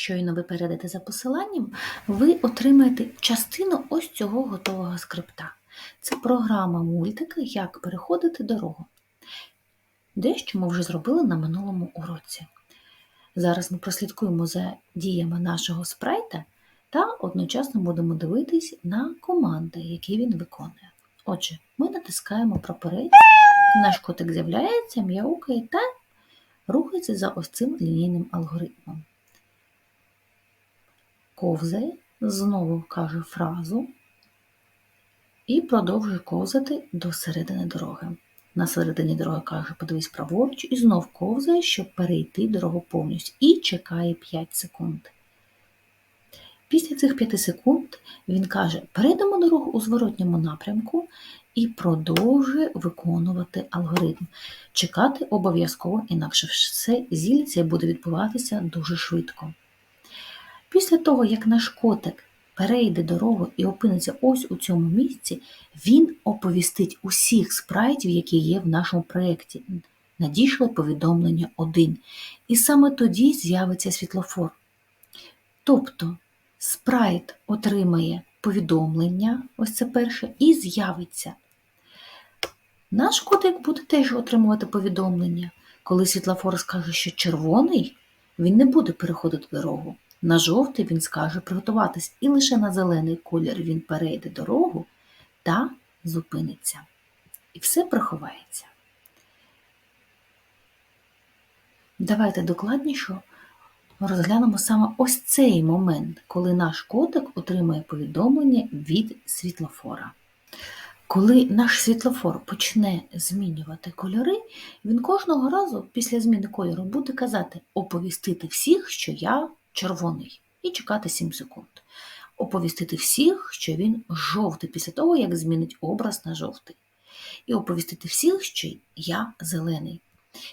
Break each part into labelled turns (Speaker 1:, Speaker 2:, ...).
Speaker 1: Щойно ви перейдете за посиланням, ви отримаєте частину ось цього готового скрипта. Це програма мультика Як переходити дорогу. Дещо ми вже зробили на минулому уроці. Зараз ми прослідкуємо за діями нашого спрайта та одночасно будемо дивитись на команди, які він виконує. Отже, ми натискаємо прапорець, наш котик з'являється, м'яукає та рухається за ось цим лінійним алгоритмом. Ковзає, знову каже фразу і продовжує ковзати до середини дороги. На середині дороги каже, подивись праворуч, і знов ковзає, щоб перейти дорогу повністю, і чекає 5 секунд. Після цих 5 секунд він каже: перейдемо дорогу у зворотньому напрямку і продовжує виконувати алгоритм. Чекати обов'язково, інакше все зілля буде відбуватися дуже швидко. Після того, як наш котик перейде дорогу і опиниться ось у цьому місці, він оповістить усіх спрайтів, які є в нашому проєкті. Надійшло повідомлення 1. І саме тоді з'явиться світлофор. Тобто спрайт отримає повідомлення, ось це перше, і з'явиться. Наш котик буде теж отримувати повідомлення. Коли світлофор скаже, що червоний, він не буде переходити дорогу. На жовтий він скаже приготуватись, і лише на зелений колір він перейде дорогу та зупиниться. І все приховається. Давайте докладніше розглянемо саме ось цей момент, коли наш котик отримує повідомлення від світлофора. Коли наш світлофор почне змінювати кольори, він кожного разу після зміни кольору буде казати оповістити всіх, що я червоний, і чекати 7 секунд. Оповістити всіх, що він жовтий після того, як змінить образ на жовтий. І оповістити всіх, що я зелений.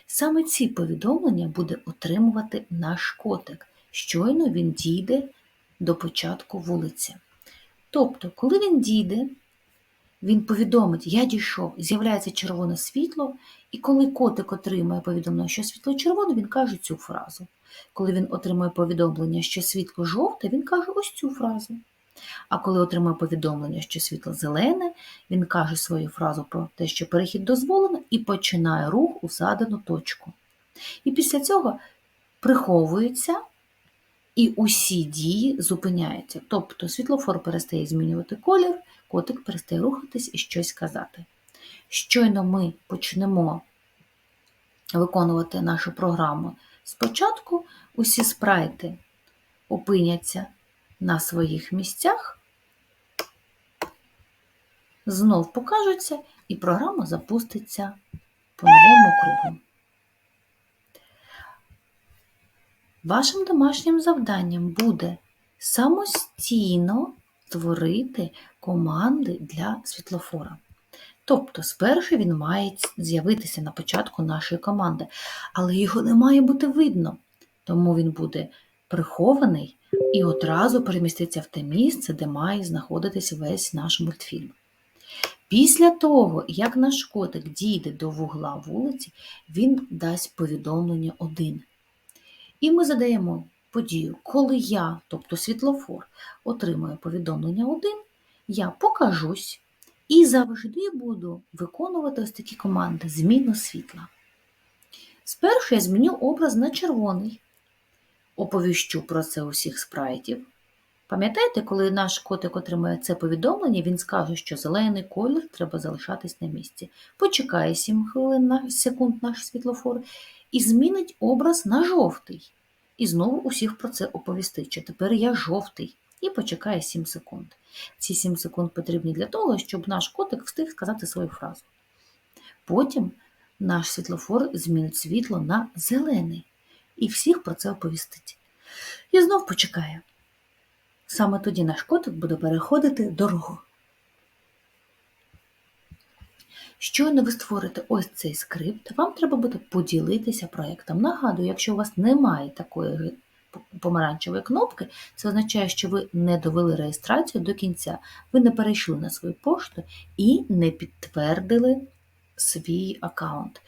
Speaker 1: Саме ці повідомлення буде отримувати наш котик. Щойно він дійде до початку вулиці. Тобто, коли він дійде, він повідомить, я дійшов, з'являється червоне світло, і коли котик отримує повідомлення, що світло червоне, він каже цю фразу. Коли він отримує повідомлення, що світло жовте, він каже ось цю фразу. А коли отримує повідомлення, що світло зелене, він каже свою фразу про те, що перехід дозволено, і починає рух у задану точку. І після цього приховується і усі дії зупиняються. Тобто світлофор перестає змінювати колір, котик перестає рухатись і щось казати. Щойно ми почнемо виконувати нашу програму спочатку, усі спрайти опиняться на своїх місцях, знов покажуться, і програма запуститься по новому кругу. Вашим домашнім завданням буде самостійно створити команди для світлофора. Тобто, спершу він має з'явитися на початку нашої команди, але його не має бути видно, тому він буде прихований і одразу переміститься в те місце, де має знаходитися весь наш мультфільм. Після того, як наш котик дійде до вугла вулиці, він дасть повідомлення один. І ми задаємо подію, коли я, тобто світлофор, отримую повідомлення один, я покажусь і завжди буду виконувати ось такі команди зміну світла. Спершу я зміню образ на червоний, оповіщу про це усіх спрайтів. Пам'ятаєте, коли наш котик отримає це повідомлення, він скаже, що зелений колір треба залишатись на місці. Почекає 7 хвилин секунд наш світлофор і змінить образ на жовтий. І знову усіх про це оповістить, що тепер я жовтий, і почекає 7 секунд. Ці 7 секунд потрібні для того, щоб наш котик встиг сказати свою фразу. Потім наш світлофор змінить світло на зелений і всіх про це оповістить. І знов почекає. Саме тоді наш котик буде переходити дорогу. Щойно ви створите ось цей скрипт, вам треба буде поділитися проєктом. Нагадую, якщо у вас немає такої помаранчевої кнопки, це означає, що ви не довели реєстрацію до кінця, ви не перейшли на свою пошту і не підтвердили свій аккаунт.